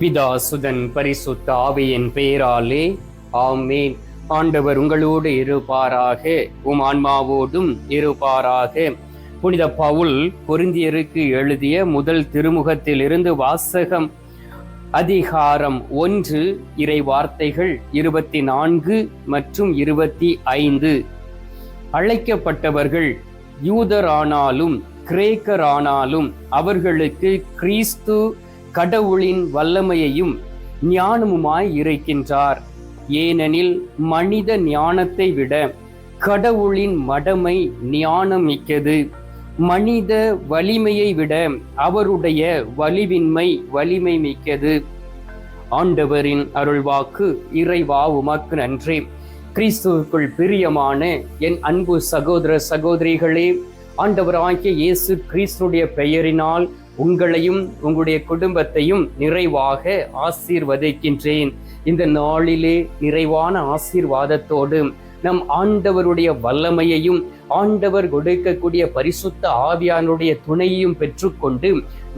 பிதா சுதன் பரிசுத்த ஆவியின் பெயராலே ஆமேன். ஆண்டவர் உங்களோடு இருப்பாராக உம் ஆன்மாவோடும் இருப்பாராக. புனித பவுல் பொருந்தியருக்கு எழுதிய முதல் திருமுகத்திலிருந்து வாசகம் அதிகாரம் ஒன்று இறை வார்த்தைகள் இருபத்தி நான்கு மற்றும் இருபத்தி ஐந்து. அழைக்கப்பட்டவர்கள் யூதரானாலும் கிரேக்கரானாலும் அவர்களுக்கு கிறிஸ்து கடவுளின் வல்லமையையும் ஞானமுமாய் இருக்கின்றார் ஏனெனில் மனித ஞானத்தை விட கடவுளின் மடமை ஞானம் மிக்கது மனித வலிமையை விட அவருடைய வலிவின்மை வலிமை மிக்கது ஆண்டவரின் அருள்வாக்கு இறைவா உமக்கு நன்றி. கிறிஸ்துவுக்குள் பிரியமான என் அன்பு சகோதர சகோதரிகளே ஆண்டவராகிய இயேசு கிறிஸ்துடைய பெயரினால் உங்களையும் உங்களுடைய குடும்பத்தையும் நிறைவாக ஆசீர்வதிக்கின்றேன். இந்த நாளிலே நிறைவான ஆசீர்வாதத்தோடு நம் ஆண்டவருடைய வல்லமையையும் ஆண்டவர் கொடுக்கக்கூடிய பரிசுத்த ஆவியானுடைய துணையையும் பெற்றுக்கொண்டு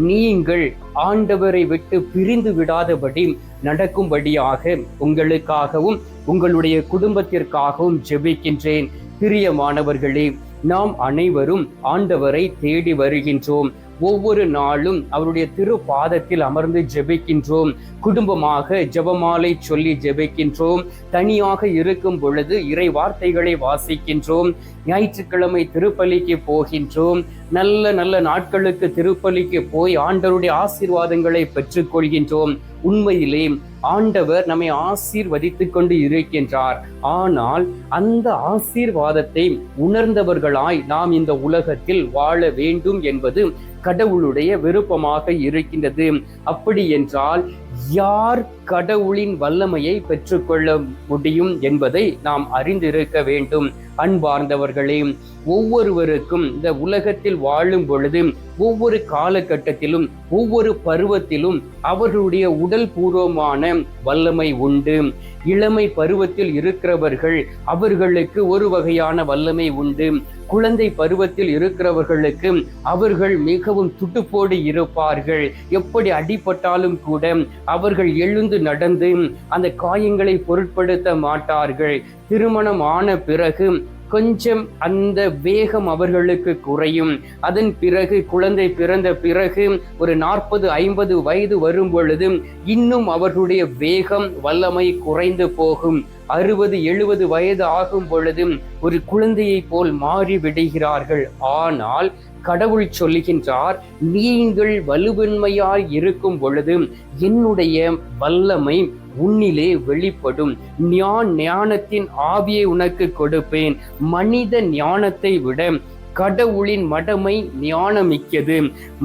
நீங்கள் ஆண்டவரை விட்டு பிரிந்து விடாதபடி நடக்கும்படியாக உங்களுக்காகவும் உங்களுடைய குடும்பத்திற்காகவும் ஜெபிக்கின்றேன். பிரியமானவர்களே நாம் அனைவரும் ஆண்டவரை தேடி வருகின்றோம். ஒவ்வொரு நாளும் அவருடைய திரு பாதத்தில் அமர்ந்து ஜெபிக்கின்றோம். குடும்பமாக ஜெபமாலை சொல்லி ஜெபிக்கின்றோம். தனியாக இருக்கும் பொழுது இறை வார்த்தைகளை வாசிக்கின்றோம். ஞாயிற்றுக்கிழமை திருப்பலிக்கு போகின்றோம். நல்ல நல்ல நாட்களுக்கு திருப்பலிக்கு போய் ஆண்டவருடைய ஆசீர்வாதங்களை பெற்றுக்கொள்கின்றோம். உண்மையிலே ஆண்டவர் நம்மை ஆசீர்வதித்து கொண்டு இருக்கின்றார். ஆனால் அந்த ஆசீர்வாதத்தை உணர்ந்தவர்களாய் நாம் இந்த உலகத்தில் வாழ வேண்டும் என்பது கடவுளுடைய விருப்பமாக இருக்கின்றது. அப்படி என்றால் யார் கடவுளின் வல்லமையை பெற்றுக்கொள்ள முடியும் என்பதை நாம் அறிந்திருக்க வேண்டும். அன்பார்ந்தவர்களே ஒவ்வொருவருக்கும் இந்த உலகத்தில் வாழும் பொழுது ஒவ்வொரு காலகட்டத்திலும் ஒவ்வொரு பருவத்திலும் அவர்களுடைய உடல் பூர்வமான வல்லமை உண்டு. இளமை பருவத்தில் இருக்கிறவர்கள் அவர்களுக்கு ஒரு வகையான வல்லமை உண்டு. குழந்தை பருவத்தில் இருக்கிறவர்களுக்கு அவர்கள் மிகவும் துட்டுப்போடு இருப்பார்கள். எப்படி அடிபட்டாலும் கூட அவர்கள் எழுந்து நடந்து அந்த காயங்களை பொருட்படுத்த மாட்டார்கள். திருமணம் ஆன பிறகு கொஞ்சம் அந்த வேகம் அவர்களுக்கு குறையும். அதன் பிறகு குழந்தை பிறந்த பிறகு ஒரு நாற்பது ஐம்பது வயது வரும் பொழுது இன்னும் அவர்களுடைய வேகம் வல்லமை குறைந்து போகும். அறுபது எழுபது வயது ஆகும் பொழுதும் ஒரு குழந்தையை போல் மாறி விடுகிறார்கள் ஆனால் கடவுள் சொல்லுகின்றார் நீங்கள் வலுவன்மையாய் இருக்கும் பொழுது என்னுடைய வல்லமை உன்னிலே வெளிப்படும். ஞான் ஞானத்தின் ஆவியை உனக்கு கொடுப்பேன். மனித ஞானத்தை விட கடவுளின் மடமை ஞானமிக்கது.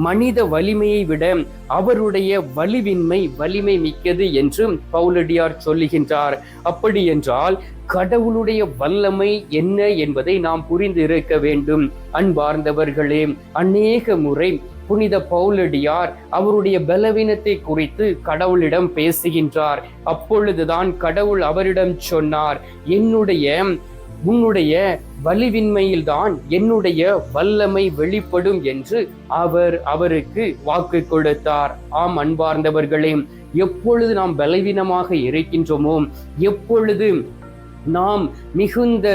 மனித வலிமையை விட அவருடைய வலிவின்மை வலிமை மிக்கது என்று பவுலடியார் சொல்லுகின்றார். அப்படி என்றால் கடவுளுடைய வல்லமை என்ன என்பதை நாம் புரிந்து இருக்க வேண்டும். அன்பார்ந்தவர்களே அநேக முறை புனித பவுலடியார் அவருடைய பலவீனத்தை குறித்து கடவுளிடம் பேசுகின்றார். அப்பொழுதுதான் கடவுள் அவரிடம் சொன்னார் என்னுடைய உன்னுடைய வலிவின்மையில்தான் என்னுடைய வல்லமை வெளிப்படும் என்று அவர் அவருக்கு வாக்கு கொடுத்தார். ஆம் அன்பார்ந்தவர்களே எப்பொழுது நாம் பலவீனமாக இருக்கின்றோமோ எப்பொழுது நாம் மிகுந்த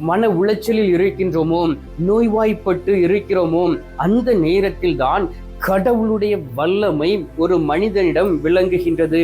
மன உளைச்சலில் இருக்கின்றோமோ நோய்வாய்ப்பட்டு இருக்கிறோமோ அந்த நேரத்தில் தான் கடவுளுடைய வல்லமை ஒரு மனிதனிடம் விளங்குகின்றது.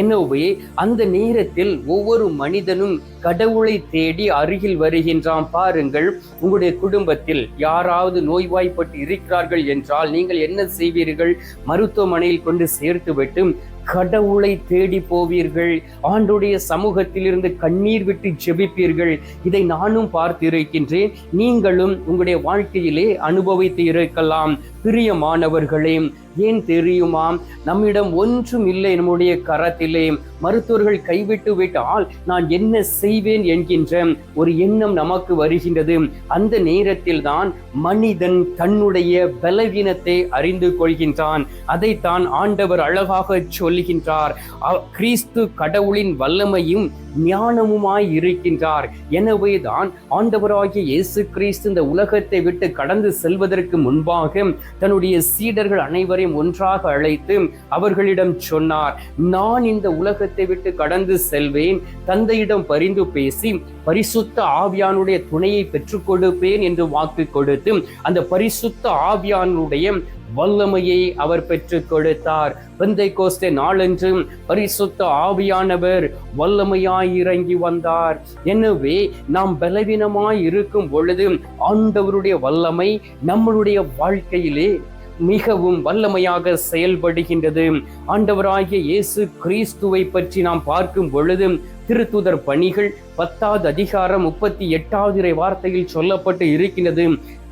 எனவே அந்த நேரத்தில் ஒவ்வொரு மனிதனும் கடவுளை தேடி அருகில் வருகின்றான். பாருங்கள் உங்களுடைய குடும்பத்தில் யாராவது நோய்வாய்ப்பட்டு இருக்கிறார்கள் என்றால் நீங்கள் என்ன செய்வீர்கள்? மருத்துவமனையில் கொண்டு சேர்த்துவிட்டு கடவுளை தேடி போவீர்கள். ஆண்டுடைய சமூகத்திலிருந்து கண்ணீர் விட்டு ஜெபிப்பீர்கள். இதை நானும் பார்த்து இருக்கின்றேன் நீங்களும் உங்களுடைய வாழ்க்கையிலே அனுபவித்து இருக்கலாம். பிரியமானவர்களே ஏன் தெரியுமா? நம்மிடம் ஒன்றும் இல்லை நம்முடைய கரத்திலே. மருத்துவர்கள் கைவிட்டு விட்டால் நான் என்ன செய்வேன் என்கின்ற ஒரு எண்ணம் நமக்கு வருகின்றது. அந்த நேரத்தில் தான் மனிதன் தன்னுடைய பலவீனத்தை அறிந்து கொள்கின்றான். அதைத்தான் ஆண்டவர் அழகாக சொல்லுகின்றார் அ- கிறிஸ்து கடவுளின் வல்லமையும் ஞானமுமாய் இருக்கின்றார். எனவேதான் ஆண்டவராகிய இயேசு கிறிஸ்து இந்த உலகத்தை விட்டு கடந்து செல்வதற்கு முன்பாக தன்னுடைய சீடர்கள் அனைவரையும் ஒன்றாக அழைத்து அவர்களிடம் சொன்னார் நான் இந்த உலகத்தை விட்டு கடந்து செல்வேன். தந்தையிடம் பரிந்து பேசி பரிசுத்த ஆவியானுடைய துணையை பெற்றுக் கொடுப்பேன் என்று வாக்கு கொடுத்து அந்த பரிசுத்த ஆவியானுடைய வல்லமையை அவர் பெற்றுக் கொடுத்தார். வெந்தை கோஸ்தே நாளென்றும் பரிசுத்த ஆவியானவர் வல்லமையாய் இறங்கி வந்தார். எனவே நாம் பலவீனமாய் இருக்கும் பொழுது ஆண்டவருடைய வல்லமை நம்மளுடைய வாழ்க்கையிலே மிகவும் வல்லமையாக செயல்படுகின்றது. ஆண்டவராகிய இயேசு கிறிஸ்துவை பற்றி நாம் பார்க்கும் பொழுது திருத்துதர் பணிகள் பத்தாவது அதிகாரம் முப்பத்தி எட்டாவது இறை வார்த்தையில் சொல்லப்பட்டு இருக்கின்றது.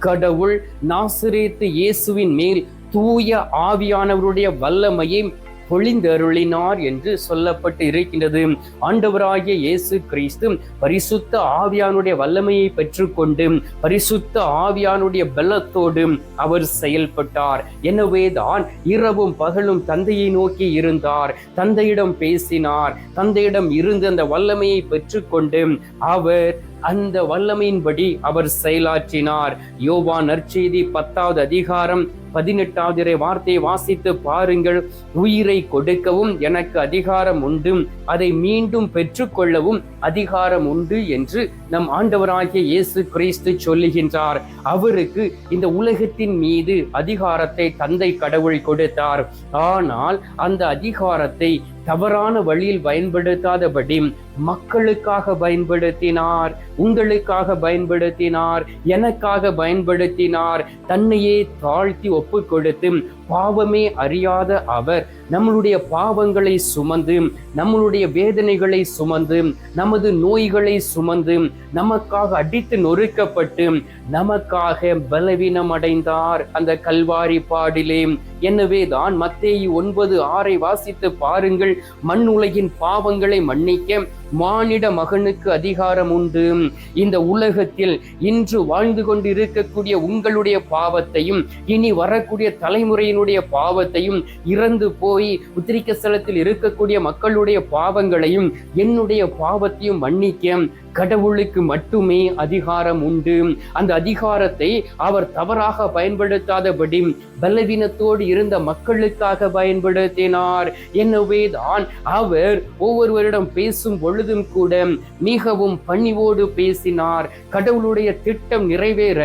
கடவுள் நாசிரேத்து இயேசுவின் மேல் தூய ஆவியானவருடைய வல்லமையை பொழிந்தருளினார் என்று சொல்லப்பட்டு இருக்கின்றது. ஆண்டவராகிய இயேசு கிறிஸ்து பரிசுத்த ஆவியானுடைய வல்லமையை பெற்றுக்கொண்டு பரிசுத்த ஆவியானுடைய பலத்தோடு அவர் செயல்பட்டார். எனவேதான் இரவும் பகலும் தந்தையை நோக்கி இருந்தார். தந்தையிடம் பேசினார். தந்தையிடம் இருந்து அந்த வல்லமையை பெற்றுக்கொண்டு அவர் அந்த வல்லமையின்படி அவர் செயலாற்றினார். யோவா நற்செய்தி பத்தாவது அதிகாரம் பதினெட்டாவது வார்த்தையை வாசித்து பாருங்கள். உயிரை கொடுக்கவும் எனக்கு அதிகாரம் உண்டு. அதை மீண்டும் பெற்றுக்கொள்ளவும் அதிகாரம் உண்டு என்று நம் ஆண்டவராகிய இயேசு கிறிஸ்து சொல்லுகின்றார். அவருக்கு இந்த உலகத்தின் மீது அதிகாரத்தை தந்தை கடவுள் கொடுத்தார். ஆனால் அந்த அதிகாரத்தை தவறான வழியில் பயன்படுத்தாதபடி மக்களுக்காக பயன்படுத்தினார் உங்களுக்காக பயன்படுத்தினார் எனக்காக பயன்படுத்தினார். தன்னையே தாழ்த்தி ஒப்பு கொடுத்து பாவமே அறியாத அவர் நம்மளுடைய பாவங்களை சுமந்து நம்மளுடைய வேதனைகளை சுமந்து நமது நோய்களை சுமந்து நமக்காக அடித்து நொறுக்கப்பட்டு நமக்காக பலவீனம் அடைந்தார் அந்த கல்வாரி பாடிலே. எனவே தான் மத்தேயு ஒன்பது ஆறை வாசித்து பாருங்கள் மண் உலகின் பாவங்களை மன்னிக்க மானிட மகனுக்கு அதிகாரம் உண்டு. இந்த உலகத்தில் இன்று வாழ்ந்து கொண்டு இருக்கக்கூடிய உங்களுடைய பாவத்தையும் இனி வரக்கூடிய தலைமுறையினுடைய பாவத்தையும் இறந்து போய் உத்திரிக்க ஸ்தலத்தில் இருக்கக்கூடிய மக்களுடைய பாவங்களையும் என்னுடைய பாவத்தையும் மன்னிக்க கடவுளுக்கு மட்டுமே அதிகாரம் உண்டு. அந்த அதிகாரத்தை அவர் தவறாக பயன்படுத்தாதபடி பலவீனத்தோடு இருந்த மக்களுக்காக பயன்படுத்தினார். எனவே தான் அவர் ஒவ்வொருவரிடம் பேசும் பொழுதும் கூட மிகவும் பணிவோடு பேசினார். கடவுளுடைய திட்டம் நிறைவேற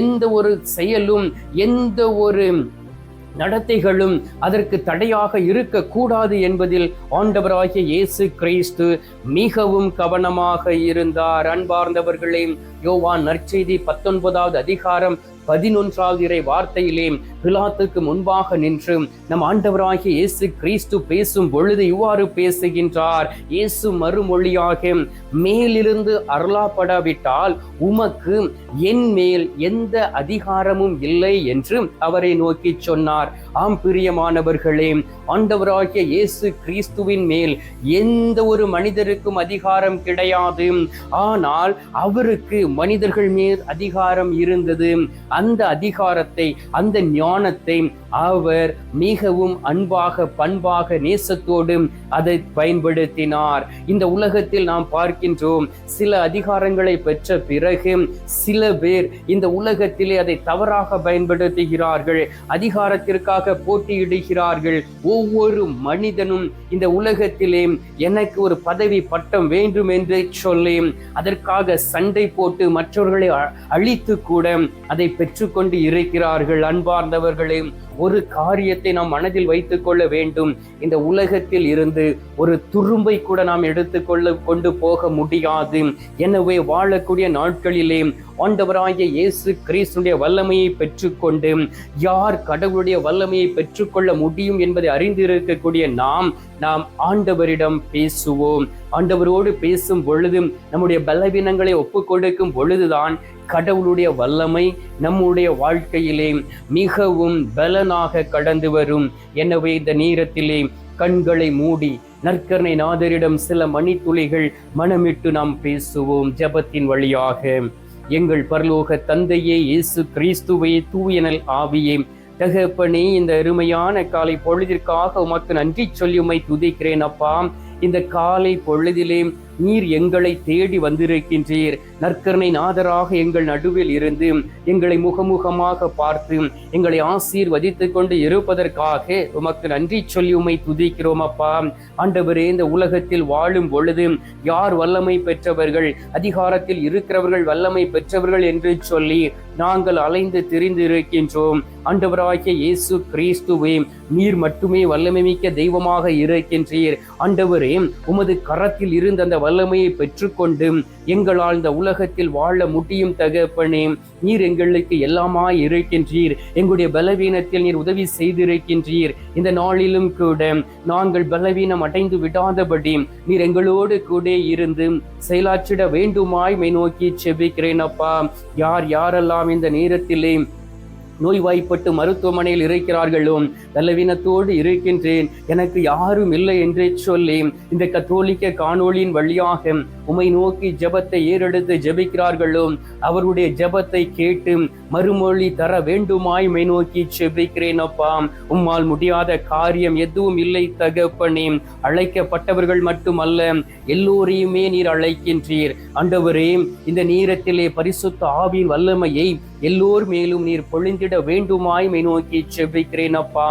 எந்த ஒரு செயலும் எந்த ஒரு நடத்தைகளும் அதற்கு தடையாக இருக்கக்கூடாது என்பதில் ஆண்டவராகிய இயேசு கிறிஸ்து மிகவும் கவனமாக இருந்தார். அன்பார்ந்தவர்களே யோவான் நற்செய்தி பத்தொன்பதாவது அதிகாரம் பதினொன்றாவது இறை வார்த்தையிலே பிலாத்துக்கு முன்பாக நின்று நம் ஆண்டவராகிய இயேசு கிறிஸ்து பேசும் பொழுது இவ்வாறு பேசுகின்றார் இயேசு மறுமொழியாக மேலிருந்து அருளாப்படாவிட்டால் உமக்கு என் மேல் எந்த அதிகாரமும் இல்லை என்று அவரை நோக்கி சொன்னார். ஆம் பிரியமானவர்களே ஆண்டவராகிய இயேசு கிறிஸ்துவின் மேல் எந்த ஒரு மனிதருக்கும் அதிகாரம் கிடையாது. ஆனால் அவருக்கு மனிதர்கள் மேல் அதிகாரம் இருந்தது. அந்த அதிகாரத்தை அந்த ஞானத்தை அவர் மிகவும் அன்பாக பண்பாக நேசத்தோடு அதை பயன்படுத்தினார். இந்த உலகத்தில் நாம் பார்க்கின்றோம் சில அதிகாரங்களை பெற்ற பிறகு சில பேர் இந்த உலகத்திலே அதை தவறாக பயன்படுத்துகிறார்கள் அதிகாரத்திற்காக போட்டியிடுகிறார்கள். ஒவ்வொரு மனிதனும் இந்த உலகத்திலே எனக்கு ஒரு பதவி பட்டம் வேண்டும் என்று சொல்லி அதற்காக சண்டை போட்டு மற்றவர்களை அழித்து கூட அதை பெற்றுக்கொண்டு இருக்கிறார்கள். அன்பார்ந்தவர்களே ஒரு காரியத்தை நாம் மனதில் வைத்துக் கொள்ள வேண்டும். இந்த உலகத்தில் இருந்து ஒரு துரும்பை கூட நாம் எடுத்துக்கொள்ள கொண்டு போக முடியாது. எனவே வாழக்கூடிய நாட்களிலே ஆண்டவராகிய இயேசு கிறிஸ்துடைய வல்லமையை பெற்றுக்கொண்டு யார் கடவுளுடைய வல்லமையை பெற்றுக்கொள்ள முடியும் என்பதை அறிந்திருக்கக்கூடிய நாம் நாம் ஆண்டவரிடம் பேசுவோம். ஆண்டவரோடு பேசும் பொழுதும் நம்முடைய பலவீனங்களை ஒப்புக்கொடுக்கும் பொழுதுதான் கடவுளுடைய வல்லமை நம்முடைய வாழ்க்கையிலே மிகவும் பலனாக கடந்து வரும். எனவே இந்த நேரத்திலே கண்களை மூடி நற்கரணை நாதரிடம் சில மணித்துளிகள் மனமிட்டு நாம் பேசுவோம் ஜபத்தின் வழியாக. எங்கள் பரலோக தந்தையே இயேசு கிறிஸ்துவே தூயனல் ஆவியே. தகப்பனே இந்த அருமையான காலை பொழுதிற்காக உமக்கு நன்றி சொல்லி உமை துதிக்கிறேன் அப்பா. இந்த காலை பொழுதிலே நீர் எங்களை தேடி வந்திருக்கின்றீர். நற்கருணை நாதராக எங்கள் நடுவில் இருந்து எங்களை முகமுகமாக பார்த்து எங்களை ஆசீர்வதித்து கொண்டு இருப்பதற்காக உமக்கு நன்றி சொல்லி உமை துதிக்கிறோம் அப்பா. ஆண்டவரே இந்த உலகத்தில் வாழும் பொழுது யார் வல்லமை பெற்றவர்கள் அதிகாரத்தில் இருக்கிறவர்கள் வல்லமை பெற்றவர்கள் என்று சொல்லி நாங்கள் அலைந்து தெரிந்து இருக்கின்றோம் ஆண்டவராகிய இயேசு கிறிஸ்துவே நீர் மட்டுமே வல்லமை மிக்க தெய்வமாக இருக்கின்றீர். ஆண்டவரே உமது கரத்தில் இருந்த அந்த வல்லமையை பெற்றுக்கொண்டு எங்களால் இந்த உலகத்தில் வாழ முடியும் தகப்பனே. நீர் எங்களுக்கு எல்லாமாய் இருக்கின்றீர். எங்களுடைய பலவீனத்தில் நீர் உதவி செய்திருக்கின்றீர். இந்த நாளிலும் கூட நாங்கள் பலவீனம் அடைந்து விடாதபடி நீர் எங்களோடு கூட இருந்து செயலாற்றிட வேண்டுமாய் மை நோக்கி செபிக்கிறேன் அப்பா. யார் யாரெல்லாம் இந்த நேரத்திலே நோய்வாய்ப்பட்டு மருத்துவமனையில் இருக்கிறார்களோ பலவீனத்தோடு இருக்கின்றேன். எனக்கு யாரும் இல்லை என்றே சொல்லி இந்த கத்தோலிக்க காணொளியின் வழியாக உமை நோக்கி ஜெபத்தை ஏறெடுத்து ஜெபிக்கிறார்களோ அவருடைய ஜெபத்தை கேட்டு மறுமொழி தர வேண்டுமாய் மை நோக்கி செபிக்கிறேன் அப்பா உம்மால் முடியாத காரியம் எதுவும் இல்லை தகப்பனே. அழைக்கப்பட்டவர்கள் மட்டுமல்ல எல்லோரையுமே நீர் அழைக்கின்றீர். ஆண்டவரே இந்த நேரத்திலே பரிசுத்த ஆவியின் வல்லமையை எல்லோர் மேலும் நீர் பொழிந்திட வேண்டுமாய் மை நோக்கி செபிக்கிறேன் அப்பா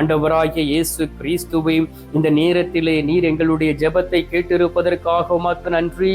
அண்டவராகிய இயேசு கிறிஸ்துவை இந்த நேரத்திலே நீர் எங்களுடைய ஜெபத்தை கேட்டிருப்பதற்காக உமக்கு நன்றி.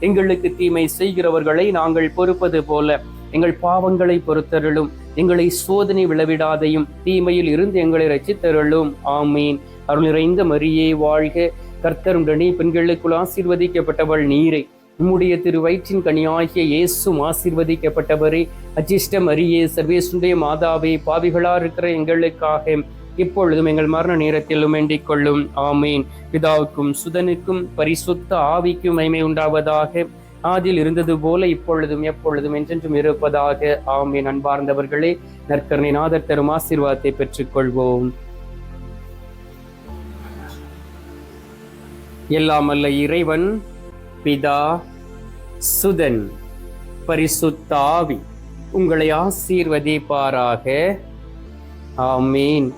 எங்களுக்கு தீமை செய்கிறவர்களை நாங்கள் பொறுப்பது போல எங்கள் பாவங்களை பொறுத்தருளும். எங்களை சோதனை விளவிடாதையும் தீமையில் இருந்து எங்களை ரசித்தருளும் ஆமீன். அருள் நிறைந்த மரியே வாழ்க. கர்த்தருடனே பெண்களுக்குள் ஆசீர்வதிக்கப்பட்டவள் நீரை. உம்முடைய திரு வயிற்றின் கனியாகிய இயேசும் ஆசீர்வதிக்கப்பட்டவரே. அஜிஷ்டம் அரியே சர்வேசுடைய மாதாவே பாவிகளா இருக்கிற எங்களுக்காக இப்பொழுதும் எங்கள் மரண நேரத்திலும் வேண்டிக் கொள்ளும் ஆமீன். பிதாவுக்கும் சுதனுக்கும் பரிசுத்த ஆவிக்கும் மைமை உண்டாவதாக. ஆதில் இருந்தது போல இப்பொழுதும் எப்பொழுதும் என்றென்றும் இருப்பதாக. ஆமீன். அன்பார்ந்தவர்களே நற்கருணை நாதர் தரும் ஆசீர்வாதத்தை பெற்றுக்கொள்வோம். எல்லாம் அல்ல இறைவன் பிதா சுதன் பரிசுத்தாவி உங்களை ஆசீர்வதிப்பாராக. ஆமீன்.